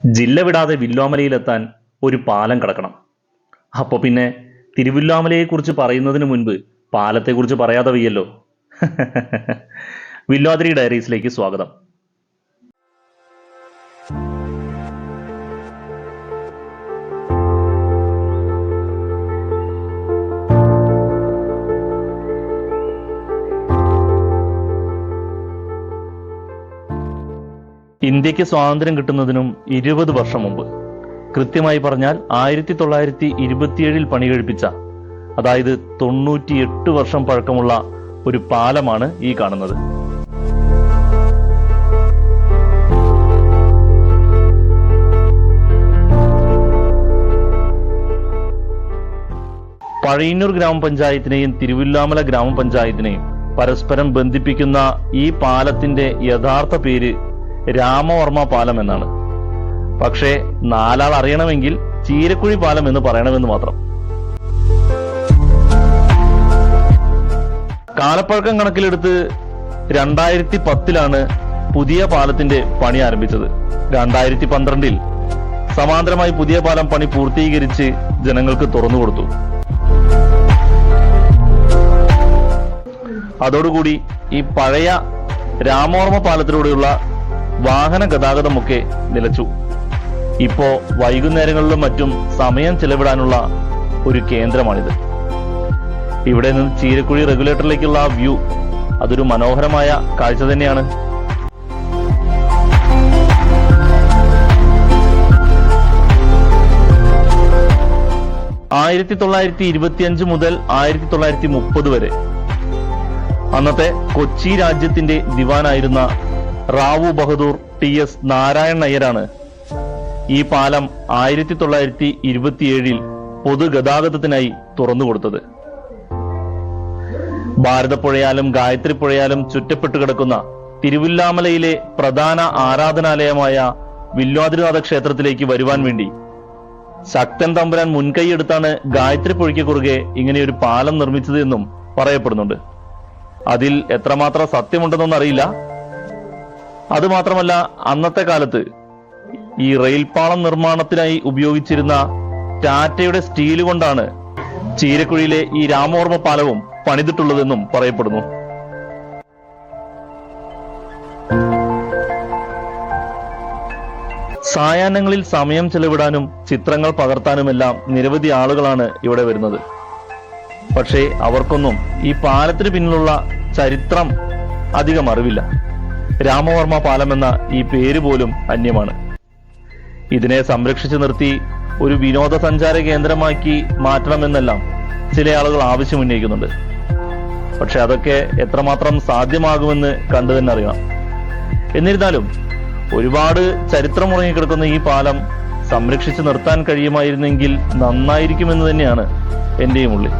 ജില്ല വിടാതെ വില്ലോമലയിലെത്താൻ ഒരു പാലം കടക്കണം. അപ്പോൾ പിന്നെ തിരുവില്ലാമലയെക്കുറിച്ച് പറയുന്നതിന് മുൻപ് പാലത്തെക്കുറിച്ച് പറയാതെ വയ്യല്ലോ വില്ലോദ്രി ഡയറീസിലേക്ക് സ്വാഗതം. ഇന്ത്യയ്ക്ക് സ്വാതന്ത്ര്യം കിട്ടുന്നതിനും ഇരുപത് വർഷം മുമ്പ്. കൃത്യമായി പറഞ്ഞാൽ ആയിരത്തി തൊള്ളായിരത്തി ഇരുപത്തിയേഴിൽ പണി കഴിപ്പിച്ച അതായത് തൊണ്ണൂറ്റി എട്ട് വർഷം പഴക്കമുള്ള ഒരു പാലമാണ് ഈ കാണുന്നത്. പഴയന്നൂർ ഗ്രാമപഞ്ചായത്തിനെയും തിരുവില്ലാമല ഗ്രാമപഞ്ചായത്തിനെയും പരസ്പരം ബന്ധിപ്പിക്കുന്ന ഈ പാലത്തിന്റെ യഥാർത്ഥ പേര് രാമവർമ്മ പാലം എന്നാണ്. പക്ഷേ നാലാൾ അറിയണമെങ്കിൽ ചീരക്കുഴി പാലം എന്ന് പറയണമെന്ന് മാത്രം. കാലപ്പഴക്കം കണക്കിലെടുത്ത് രണ്ടായിരത്തി പത്തിലാണ് പുതിയ പാലത്തിന്റെ പണി ആരംഭിച്ചത്. രണ്ടായിരത്തി പന്ത്രണ്ടിൽ സമാന്തരമായി പുതിയ പാലം പണി പൂർത്തീകരിച്ച് ജനങ്ങൾക്ക് തുറന്നു കൊടുത്തു. അതോടുകൂടി ഈ പഴയ രാമോർമ്മ പാലത്തിലൂടെയുള്ള വാഹന ഗതാഗതമൊക്കെ നിലച്ചു. ഇപ്പോ വൈകുന്നേരങ്ങളിലും മറ്റും സമയം ചെലവിടാനുള്ള ഒരു കേന്ദ്രമാണിത്. ഇവിടെ നിന്ന് ചീരക്കുഴി റെഗുലേറ്ററിലേക്കുള്ള ആ വ്യൂ അതൊരു മനോഹരമായ കാഴ്ച തന്നെയാണ്. ആയിരത്തി തൊള്ളായിരത്തി ഇരുപത്തിയഞ്ച് മുതൽ ആയിരത്തി തൊള്ളായിരത്തി മുപ്പത് വരെ. അന്നത്തെ കൊച്ചി രാജ്യത്തിന്റെ ദിവാനായിരുന്ന റാവു ബഹദൂർ ടി എസ് നാരായണ അയ്യരാണ്. ഈ പാലം ആയിരത്തി തൊള്ളായിരത്തി ഇരുപത്തിയേഴിൽ പൊതുഗതാഗതത്തിനായി തുറന്നുകൊടുത്തത് ഭാരതപ്പുഴയാലും ഗായത്രി പുഴയാലും ചുറ്റപ്പെട്ടു കിടക്കുന്ന തിരുവില്ലാമലയിലെ പ്രധാന ആരാധനാലയമായ വില്വാതിരിനാഥ ക്ഷേത്രത്തിലേക്ക് വരുവാൻ വേണ്ടി ശക്തൻ തമ്പുരാൻ മുൻകൈയെടുത്താണ് ഗായത്രി പുഴയ്ക്ക് കുറുകെ ഇങ്ങനെയൊരു പാലം നിർമ്മിച്ചത് എന്നും പറയപ്പെടുന്നുണ്ട്. അതിൽ എത്രമാത്രം സത്യമുണ്ടെന്നൊന്നും അറിയില്ല. അതുമാത്രമല്ല അന്നത്തെ കാലത്ത് ഈ റെയിൽപാളം നിർമ്മാണത്തിനായി ഉപയോഗിച്ചിരുന്ന ടാറ്റയുടെ സ്റ്റീൽ കൊണ്ടാണ് ചീരക്കുഴിയിലെ ഈ രാമോർമ്മ പാലവും പണിതിട്ടുള്ളതെന്നും പറയപ്പെടുന്നു. സായാഹ്നങ്ങളിൽ സമയം ചെലവിടാനും ചിത്രങ്ങൾ പകർത്താനുമെല്ലാം നിരവധി ആളുകളാണ് ഇവിടെ വരുന്നത്. പക്ഷേ അവർക്കൊന്നും ഈ പാലത്തിന് പിന്നിലുള്ള ചരിത്രം അധികം അറിവില്ല. രാമവർമ്മ പാലം എന്ന ഈ പേര് പോലും അന്യമാണ്. ഇതിനെ സംരക്ഷിച്ചു നിർത്തി ഒരു വിനോദസഞ്ചാര കേന്ദ്രമാക്കി മാറ്റണമെന്നെല്ലാം ചില ആളുകൾ ആവശ്യമുന്നയിക്കുന്നുണ്ട്. പക്ഷെ അതൊക്കെ എത്രമാത്രം സാധ്യമാകുമെന്ന് കണ്ടു തന്നെ അറിയണം എന്നിരുന്നാലും ഒരുപാട് ചരിത്രം ഉറങ്ങിക്കിടക്കുന്ന ഈ പാലം സംരക്ഷിച്ചു നിർത്താൻ കഴിയുമായിരുന്നെങ്കിൽ നന്നായിരിക്കുമെന്ന് തന്നെയാണ് എന്റെയും ഉള്ളിൽ.